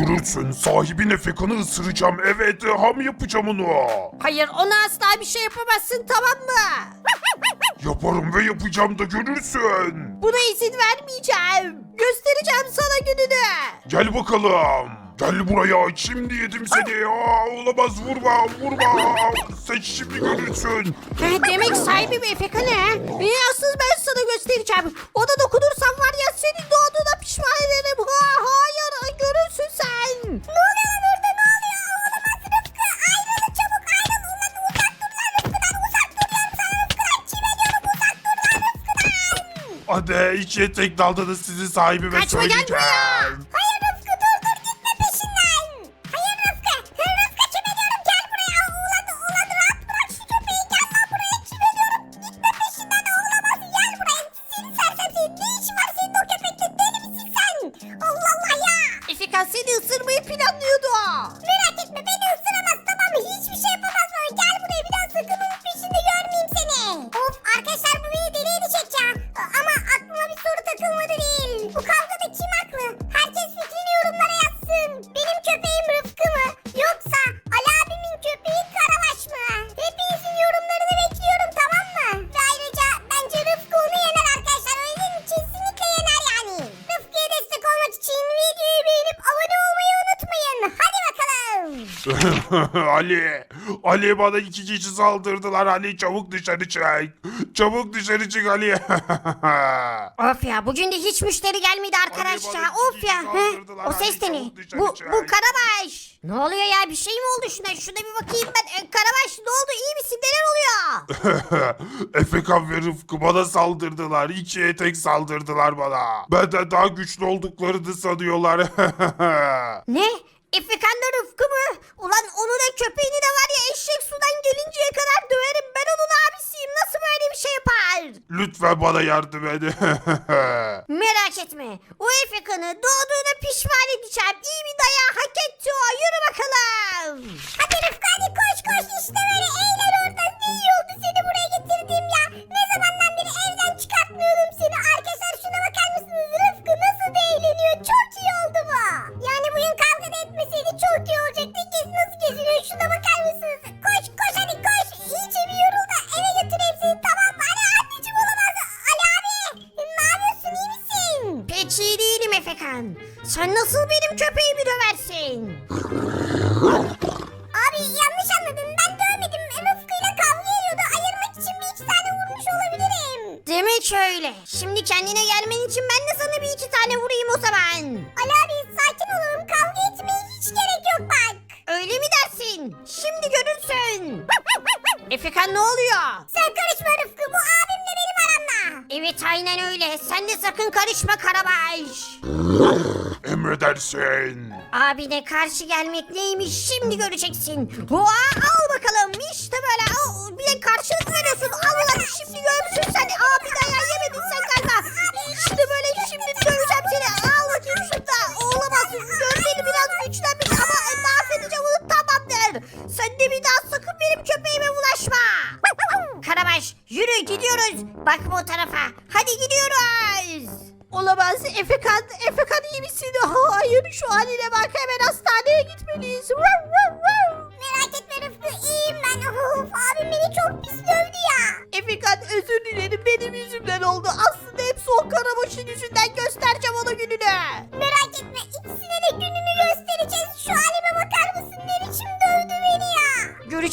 Görürsün sahibin Efekan'ı ısıracağım. Evet ham yapacağım onu. Hayır ona asla bir şey yapamazsın tamam mı? Yaparım ve yapacağım da görürsün. Buna izin vermeyeceğim. Göstereceğim sana gününü. Gel bakalım. Gel buraya. Şimdi yedim seni. Aa, olamaz vurma vurma. Sen şimdi görürsün. Ha, demek sahibi bir Efekan he? İyi asıl ben sana göstereceğim. Ona dokunursam var ya senin doğduğuna pişman ederim. Ha, hayır görürsün sen. Ne oluyor lan orada ne oluyor? Olamaz Rıfkı ayrıl çabuk ayrıl. Ulan uzak dur lan Rıfkı'dan uzak dur diyorum sana Rıfkı'dan. Kime diyorum uzak dur lan Rıfkı'dan. Hadi ikiye tek daldınız sizi sahibime Kaçma, gel söyleyeceğim. Hayır Ali, Ali bana iki kişi saldırdılar. Ali çabuk dışarı çık. Çabuk dışarı çık Ali. Of ya bugün de hiç müşteri gelmedi arkadaş Hadi ya. Of ya. He? O ses de ne? Bu, bu Karabaş. Ne oluyor ya? Bir şey mi oldu şuna? Şuna bir bakayım ben. E, Karabaş ne oldu? İyi misin? Neler oluyor? Efekan ve Rıfkı bana saldırdılar. İkiye tek saldırdılar bana. Benden daha güçlü olduklarını sanıyorlar. Ne? Efekan'la Rıfkı mı? Ulan onun da köpeğini de var ya eşek sudan gelinceye kadar döverim. Ben onun abisiyim. Nasıl böyle bir şey yapar? Lütfen bana yardım edin. Merak etme. O Efekan'ı doğduğuna pişman edeceğim. İyi bir dayağı hak etti o. Yürü bakalım. Hadi Rıfkı hadi koş koş. İşte öyle. Şimdi kendine gelmen için ben de sana bir iki tane vurayım o zaman. Ali abi sakin olalım. Kavga etmeye hiç gerek yok bak. Öyle mi dersin? Şimdi görürsün. Efekan ne oluyor? Sen karışma Rıfkı. Bu abimle benim aramda. Evet aynen öyle. Sen de sakın karışma Karabaş. Emredersin. Abine karşı gelmek neymiş şimdi göreceksin. Hoa, al bakalım işte böyle al, bir de karşılık veriyorsun. Al ulan şimdi görsün sen. Abi dayağı yemedin sen galiba. Böyle şimdi döveceğim seni. Al bakayım şurada. Olamaz. Gözleri biraz güçlenmiş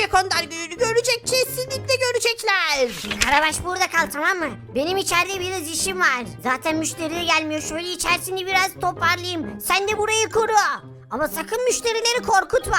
Görecek onlar gününü görecek kesinlikle görecekler. Karabaş burada kal tamam mı? Benim içeride biraz işim var. Zaten müşteri de gelmiyor. Şöyle içerisini biraz toparlayayım. Sen de burayı koru. Ama sakın müşterileri korkutma.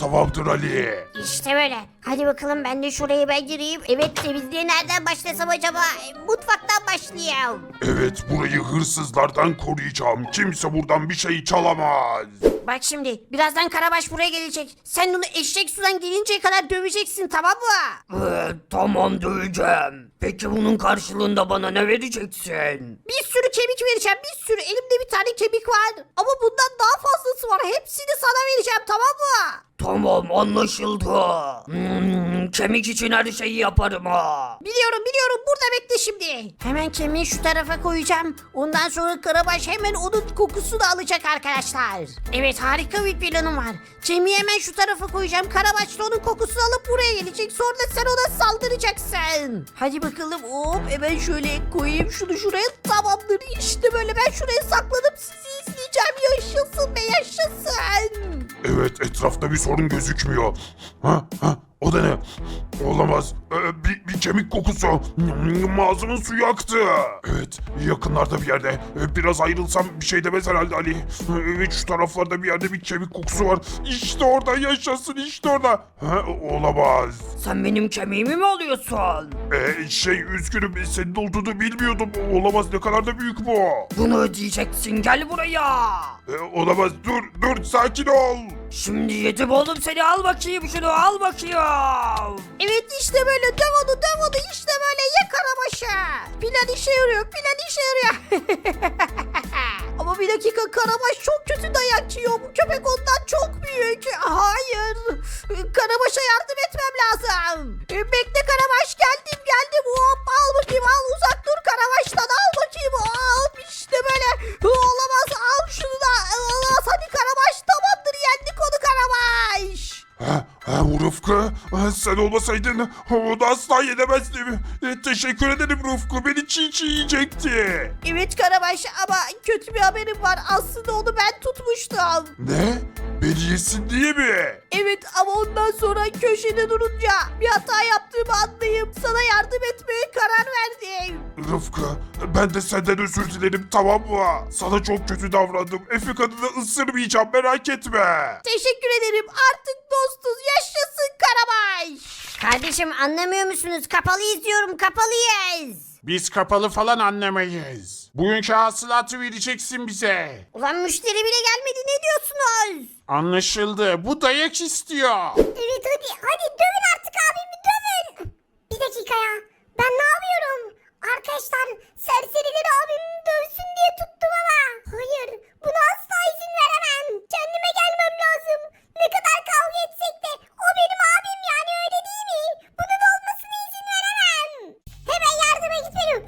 Tamamdır Ali. İşte böyle. Hadi bakalım ben de şurayı ben gireyim. Evet temizliğe nereden başlasam acaba? E, Mutfaktan başlayayım. Evet burayı hırsızlardan koruyacağım. Kimse buradan bir şey çalamaz. Bak şimdi birazdan Karabaş buraya gelecek. Sen onu eşek sudan gelinceye kadar döveceksin tamam mı? Ee, tamam döveceğim. Peki bunun karşılığında bana ne vereceksin? Bir sürü kemik vereceğim bir sürü. Elimde bir tane kemik var. Ama bundan daha fazlası var. Hepsini sana vereceğim tamam mı? Tamam anlaşıldı. Hmm, kemik için her şeyi yaparım ha. Biliyorum biliyorum burada bekle şimdi. Hemen kemiği şu tarafa koyacağım. Ondan sonra Karabaş hemen onun kokusunu alacak arkadaşlar. Evet harika bir planım var. Kemiği hemen şu tarafa koyacağım. Karabaş da onun kokusunu alıp buraya gelecek. Sonra da sen ona saldıracaksın. Hadi bakalım hop hemen şöyle koyayım şunu şuraya. Tamamdır işte böyle ben şuraya sakladım sizi izleyeceğim. Yaşasın yaşasın. Evet etrafta bir sorun gözükmüyor. Ha ha o da ne? Olamaz. Ee, bir, bir kemik kokusu. Ağzımın suyu aktı. Evet yakınlarda bir yerde. Ee, Biraz ayrılsam bir şey demez herhalde Ali. Evet şu taraflarda bir yerde bir kemik kokusu var. İşte orada yaşasın işte orada. Ha, olamaz. Sen benim kemiğimi mi alıyorsun? Ee, şey üzgünüm senin olduğunu bilmiyordum. Olamaz ne kadar da büyük bu. Bunu ödeyeceksin gel buraya. Ee, olamaz dur dur sakin ol. Şimdi yedim oğlum seni al bakayım şunu al bakayım. Evet işte böyle döv onu döv onu işte böyle ye karabaşı. Plan işe yarıyor plan işe yarıyor. Ama bir dakika karabaş çok kötü dayak yiyor. Bu köpek ondan çok büyük. Hayır. Karabaş'a yardım etmem lazım. E, Bekle karabaş geldim geldim. Hop al bakayım al uzak dur karabaştan al bakayım. Hop işte böyle. Olamaz Ha, Rıfkı. Sen olmasaydın onu asla yenemezdim. E, teşekkür ederim Rıfkı. Beni çiğ çiğ yiyecekti. Evet Karabaş ama kötü bir haberim var. Aslında onu ben tutmuştum. Ne? Beni yesin diye mi? Evet ama ondan sonra köşede durunca bir hata yaptığımı anlayıp sana yardım etmeye karar verdim. Rıfkı, ben de senden özür dilerim tamam mı? Sana çok kötü davrandım. Efekan'ı da ısırmayacağım merak etme. Teşekkür ederim. Artık dostuz. Yaşasın Karabaş. Kardeşim anlamıyor musunuz? Kapalı izliyorum. Kapalıyız. Biz kapalı falan anlamayız. Bugünkü hasılatı vereceksin bize. Ulan müşteri bile gelmedi. Ne diyorsunuz? Anlaşıldı. Bu dayak istiyor. Evet hadi. Hadi dövün artık abimi dövün. Bir dakika ya. Ben ne yapıyorum? Arkadaşlar serserileri abimi dövsün diye tuttum ama. Hayır buna asla izin veremem. Kendime gelmem lazım. Ne kadar kavga etsek de o benim abim yani öyle değil mi? Bunun olmasına izin veremem. Hemen yardıma gitmeliyim.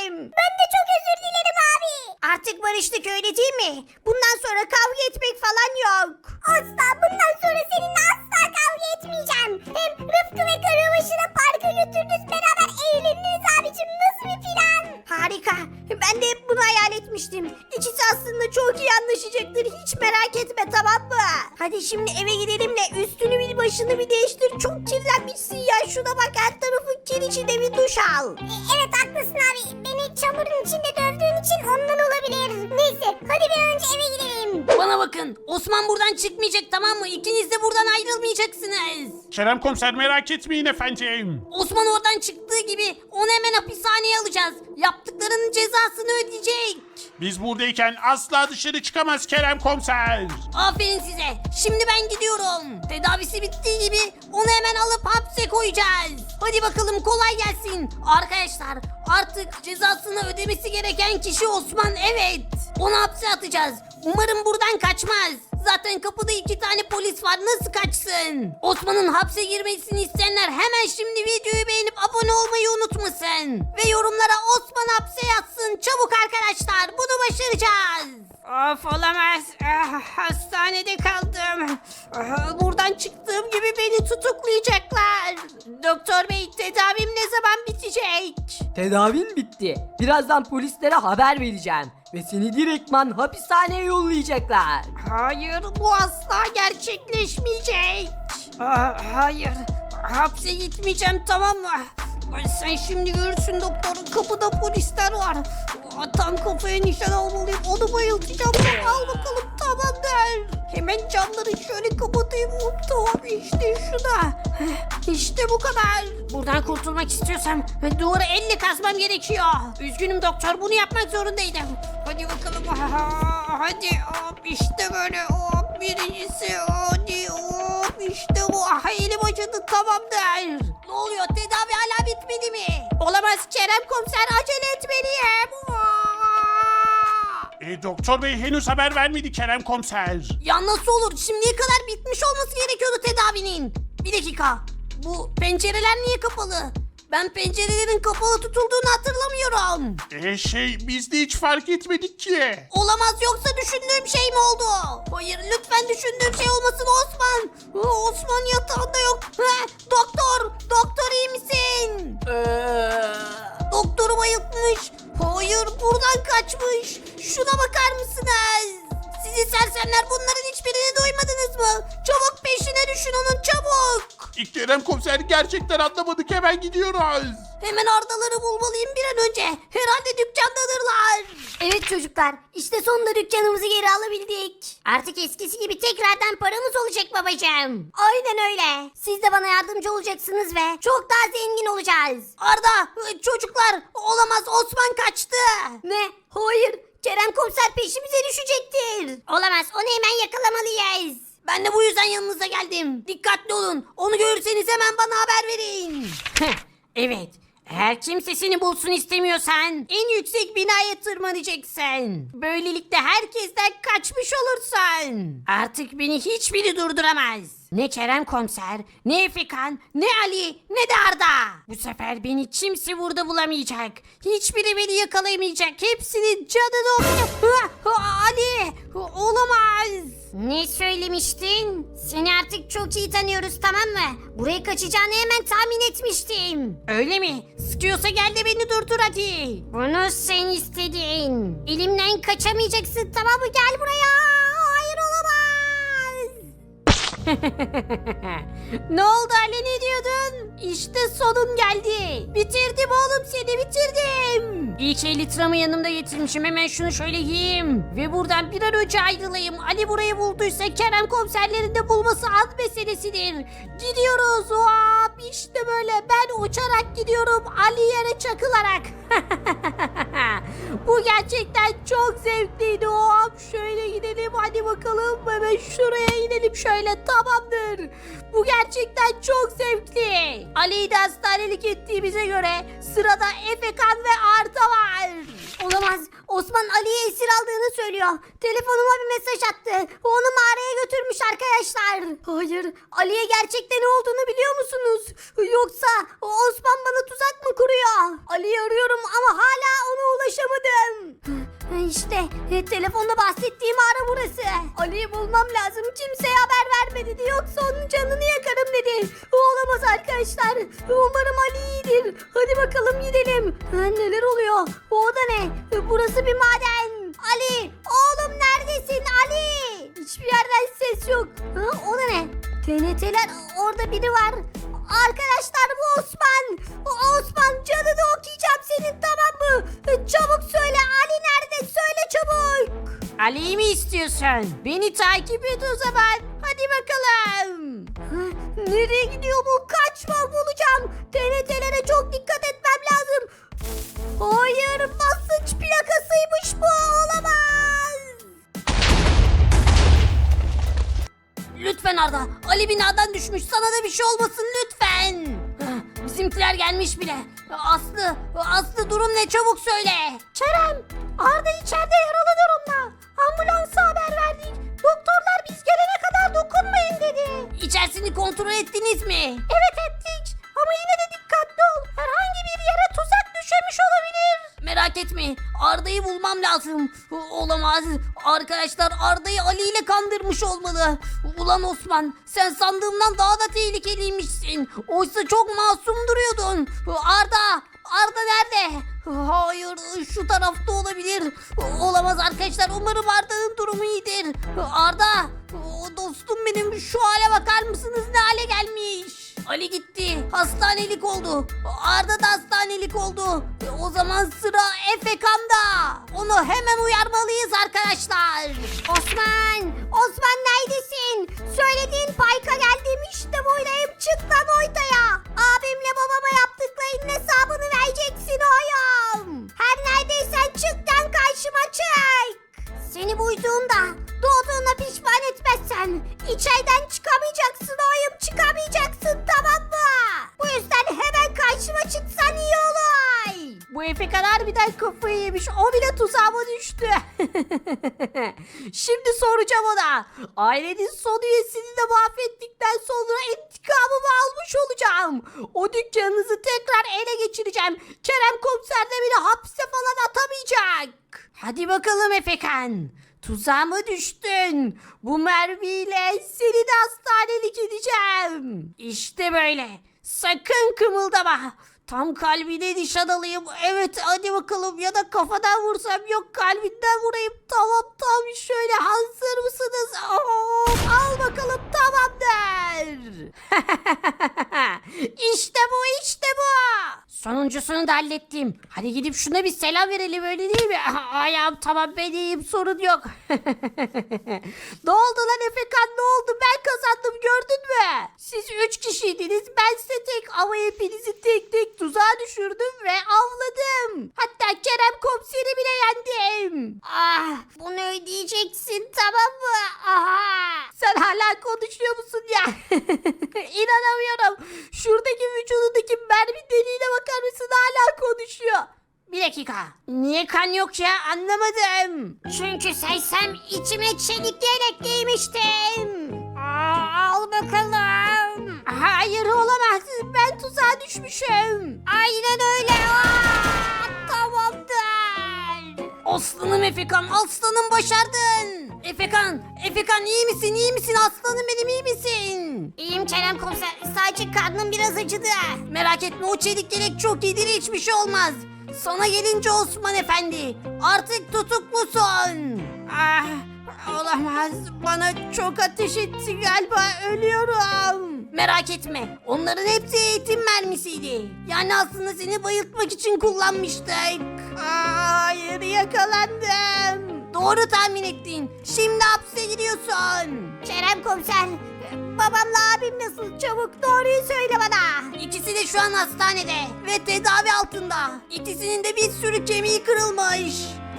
Kardeşim. Ben de çok özür dilerim abi. Artık barıştık öyle değil mi? Bundan sonra kavga etmek falan yok. Asla bundan sonra seninle asla kavga etmeyeceğim. Hem Rıfkı ve Karabaşı'na parka götürdünüz beraber eğlendiniz abicim. Nasıl bir plan? Harika. Ben de hep bunu hayal etmiştim. İkisi aslında çok iyi anlaşacaktır. Hiç merak etme tamam mı? Hadi şimdi eve gidelim de üstünü bir başını bir değiştir. Çok kirlenmişsin ya. Şuna bak her tarafın kir içinde bir duş al. evet haklısın abi. Beni çamurun içinde dövdüğün için ondan olabilir. Neyse hadi bir an önce eve gidelim. Bana bakın Osman buradan çıkmayacak tamam mı? İkiniz de buradan ayrılmayacaksınız. Kerem komiser merak etmeyin efendim. Osman oradan çıktığı gibi onu hemen hapishaneye alacağız. Yaptıklarının cezasını ödeyecek. Biz buradayken asla dışarı çıkamaz Kerem komiser. Aferin size. Şimdi ben gidiyorum. Tedavisi bittiği gibi onu hemen alıp hapse koyacağız. Hadi bakalım kolay gelsin. Arkadaşlar artık cezasını ödemesi gereken kişi Osman evet. Onu hapse atacağız. Umarım buradan kaçmaz. Zaten kapıda iki tane polis var nasıl kaçsın? Osman'ın hapse girmesini isteyenler hemen şimdi videoyu beğenip abone olmayı unutmasın. Ve yorumlara Osman hapse yatsın. Çabuk arkadaşlar bunu başaracağız. Of olamaz. Ah, hastanede kaldım. Ah, buradan çıktığım gibi beni tutuklayacaklar. Doktor bey tedavim ne zaman bitecek? Tedavin bitti. Birazdan polislere haber vereceğim. Ve seni direktman hapishaneye yollayacaklar. Hayır bu asla gerçekleşmeyecek. Aa, hayır. Hapse gitmeyeceğim tamam mı? Sen şimdi görürsün doktor. Kapıda polisler var. Aa, Tam kafaya nişan almalıyım. Onu bayıltacağım. Al bakalım tamam der. Hemen camları şöyle kapatayım. Hop, Tamam işte. Heh, İşte bu kadar. Buradan kurtulmak istiyorsam duvara elle kazmam gerekiyor. Üzgünüm doktor bunu yapmak zorundaydım. Hadi bakalım. Hadi hop işte böyle hop birincisi hadi hop işte bu. Aha elim acıdı tamam der. Ne oluyor tedavi hala bitmedi mi? Olamaz Kerem komiser acele etmeliyim. Aa! E, doktor bey henüz haber vermedi Kerem komiser. Ya nasıl olur? Şimdiye kadar bitmiş olması gerekiyordu tedavinin. Bir dakika. Bu pencereler niye kapalı? Ben pencerelerin kapalı tutulduğunu hatırlamıyorum. E, şey biz de hiç fark etmedik ki. Olamaz yoksa düşündüğüm şey mi oldu? Hayır lütfen düşündüğüm şey olmasın Osman. Osman yatağında yok. Ha, doktor, doktor iyi misin? Doktoru bayıltmış. Hayır buradan kaçmış. Şuna bakar mısınız? Sizi sersemler bunların hiçbirini duymadınız mı? Çabuk peşine düşün onun çabuk. Kerem komiser gerçekten anlamadık hemen gidiyoruz. Hemen ardaları bulmalıyım bir an önce. Herhalde dükkandadırlar. Evet çocuklar işte sonunda dükkanımızı geri alabildik. Artık eskisi gibi tekrardan paramız olacak babacığım. Aynen öyle. Siz de bana yardımcı olacaksınız ve çok daha zengin olacağız. Arda çocuklar olamaz Osman kaçtı. Ne? Hayır. Kerem komiser peşimize düşecektir. Olamaz onu hemen yakalamalıyız. Ben de bu yüzden yanınıza geldim. Dikkatli olun. Onu görürseniz hemen bana haber verin. evet. Eğer kimse seni bulsun istemiyorsan en yüksek binaya tırmanacaksın. Böylelikle herkesten kaçmış olursun. Artık beni hiçbiri durduramaz. Ne Kerem komiser, ne Efekan, ne Ali, ne de Arda. Bu sefer beni kimse burada bulamayacak. Hiçbiri beni yakalayamayacak. Hepsinin okuyacak. Ali, olamaz. Ne söylemiştin? Seni artık çok iyi tanıyoruz tamam mı? Buraya kaçacağını hemen tahmin etmiştim. Öyle mi? Sıkıyorsa gel de beni durdur hadi. Bunu sen istedin. Elimden kaçamayacaksın tamam mı? Gel buraya. ne oldu Ali ne diyordun? İşte sonun geldi. Bitirdim oğlum seni bitirdim. İlk 50 liramı yanımda getirmişim. Hemen şunu şöyle giyeyim. Ve buradan bir an önce ayrılayım. Ali burayı bulduysa Kerem komiserlerin de bulması az meselesidir. Gidiyoruz. Hop işte böyle ben uçarak gidiyorum. Ali yere çakılarak. Bu gerçekten çok zevkliydi. Hop şöyle gidelim hadi bakalım. Hemen şuraya inelim şöyle tamamdır. Bu gerçekten çok zevkli. Ali'yi de hastanelik ettiğimize göre sırada Efekan ve Arda var. Olamaz. Osman Ali'ye esir aldığını söylüyor. Telefonuma bir mesaj attı. Onu mağaraya götürmüş arkadaşlar. Hayır. Ali'ye gerçekten ne olduğunu biliyor musunuz? Yoksa Osman bana tuzak mı kuruyor? Ali'yi arıyorum ama hala ona ulaşamadım. İşte e, telefonda bahsettiğim ara burası. Ali'yi bulmam lazım. Kimseye haber verme dedi. Yoksa onun canını yakarım dedi. Olamaz arkadaşlar. Umarım Ali iyidir. Hadi bakalım gidelim. Ha, neler oluyor? O da ne? E, Burası bir maden. Ali! Oğlum neredesin Ali? Hiçbir yerden ses yok. Ha, o da ne? TNT'ler orada biri var. Arkadaşlar bu Osman. O Osman canını okuyacağım senin tamam mı? E, Çabuk Ali'yi mi istiyorsun? Beni takip et o zaman. Hadi bakalım. Nereye gidiyor bu? Kaçma bulacağım. TNT'lere çok dikkat etmem lazım. Hayır basınç plakasıymış bu olamaz. Lütfen Arda. Ali binadan düşmüş. Sana da bir şey olmasın lütfen. Bizimkiler gelmiş bile. Aslı, Aslı durum ne çabuk söyle. Kerem, Arda içeride yaralı durumda. Ambulansa haber verdik. Doktorlar biz gelene kadar dokunmayın dedi. İçerisini kontrol ettiniz mi? Evet ettik ama yine de dikkatli ol. Herhangi bir yere tuzak düşemiş olabilir. Merak etme. Arda'yı bulmam lazım. Olamaz. Arkadaşlar Arda'yı Ali ile kandırmış olmalı. Ulan Osman sen sandığımdan daha da tehlikeliymişsin. Oysa çok masum duruyordun. Arda! Arda nerede? Hayır şu tarafta olabilir. Olamaz arkadaşlar umarım Arda'nın durumu iyidir. Arda dostum benim şu hale bakar mısınız ne hale gelmiş? Ali gitti. Hastanelik oldu. Arda da hastanelik oldu. O zaman sıra Efekan'da. Onu hemen uyarmalıyız arkadaşlar. Osman! Osman neredesin? Söylediğin parka geldim işte buradayım. Çık lan ortaya. Abimle babama yaptıklarının hesabını vereceksin Seni buyduğumda doğduğuna pişman etmezsen içeriden çıkamayacaksın oğlum çıkamayacaksın tamam mı? Bu yüzden hemen karşıma çıksan iyi olur. Bu Efekan harbiden kafayı yemiş. O bile tuzağıma düştü. Şimdi soracağım ona. Ailenin son üyesini de mahvettikten sonra intikamımı almış olacağım. O dükkanınızı tekrar ele geçireceğim. Kerem komiser de beni hapse falan atamayacak. Hadi bakalım Efekan. Tuzağıma düştün. Bu mermiyle seni de hastanelik edeceğim. İşte böyle. Sakın kımıldama. Tam kalbine nişan alayım. Evet hadi bakalım ya da kafadan vursam yok kalbinden vurayım. Tamam tam şöyle hazır mısınız? Hop, al bakalım tamamdır. işte bu işte bu. Sonuncusunu da hallettim. Hadi gidip şuna bir selam verelim öyle değil mi? Ayağım tamam ben iyiyim sorun yok. ne oldu lan Efekan ne oldu? Ben kazandım gördün mü? Siz üç kişiydiniz ben size tek ama hepinizi tek tek tuzağa düşürdüm ve avladım. Hatta Kerem komiseri bile yendim. Ah bunu ödeyeceksin tamam mı? Aha. Sen hala konuşuyor musun ya? İnanamıyorum. Şuradaki vücudundaki mermi deliğine bakar mısın? Hala konuşuyor. Bir dakika. Niye kan yok ya? Anlamadım. Çünkü seysem içime çelik yelek giymiştim. Aa, al bakalım. Hayır olamaz. Ben tuzağa düşmüşüm. Aynen öyle. Aa, tamamdır. Aslanım Efekan, aslanım başardın. Efekan, Efekan iyi misin, iyi misin? Aslanım benim iyi misin? İyiyim Kerem komiser. Sadece karnım biraz acıdı. Merak etme o çelik yelek çok iyidir hiçbir şey olmaz. Sana gelince Osman Efendi artık tutuklusun. Ah olamaz bana çok ateş etti galiba ölüyorum. Merak etme onların hepsi eğitim mermisiydi. Yani aslında seni bayıltmak için kullanmıştık. Hayır yakalandım. Doğru tahmin ettin. Şimdi hapse giriyorsun. Kerem komiser. Babamla abim nasıl? Çabuk doğruyu söyle bana. İkisi de şu an hastanede ve tedavi altında. İkisinin de bir sürü kemiği kırılmış.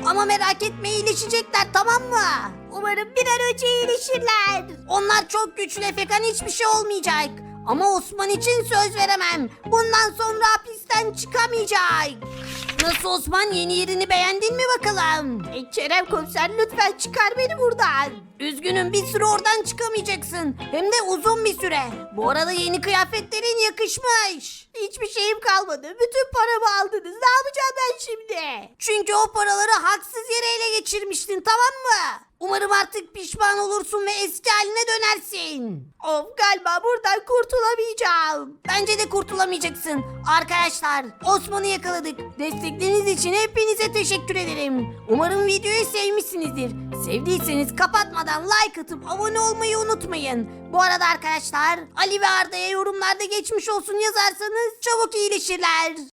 Ama merak etme iyileşecekler tamam mı? Umarım bir an önce iyileşirler. Onlar çok güçlü Efekan hiçbir şey olmayacak. Ama Osman için söz veremem. Bundan sonra hapisten çıkamayacak. Nasıl Osman yeni yerini beğendin mi bakalım? Kerem komiser lütfen çıkar beni buradan. Üzgünüm bir süre oradan çıkamayacaksın. Hem de uzun bir süre. Bu arada yeni kıyafetlerin yakışmış. Hiçbir şeyim kalmadı. Bütün paramı aldınız. Ne yapacağım ben şimdi? Çünkü o paraları haksız yere ele geçirmiştin tamam mı? Umarım artık pişman olursun ve eski haline dönersin. Of galiba buradan kurtulamayacağım. Bence de kurtulamayacaksın. Arkadaşlar Osman'ı yakaladık. Destekleriniz için hepinize teşekkür ederim. Umarım videoyu sevmişsinizdir. Sevdiyseniz kapatmadan like atıp abone olmayı unutmayın. Bu arada arkadaşlar Ali ve Arda'ya yorumlarda geçmiş olsun yazarsanız çabuk iyileşirler.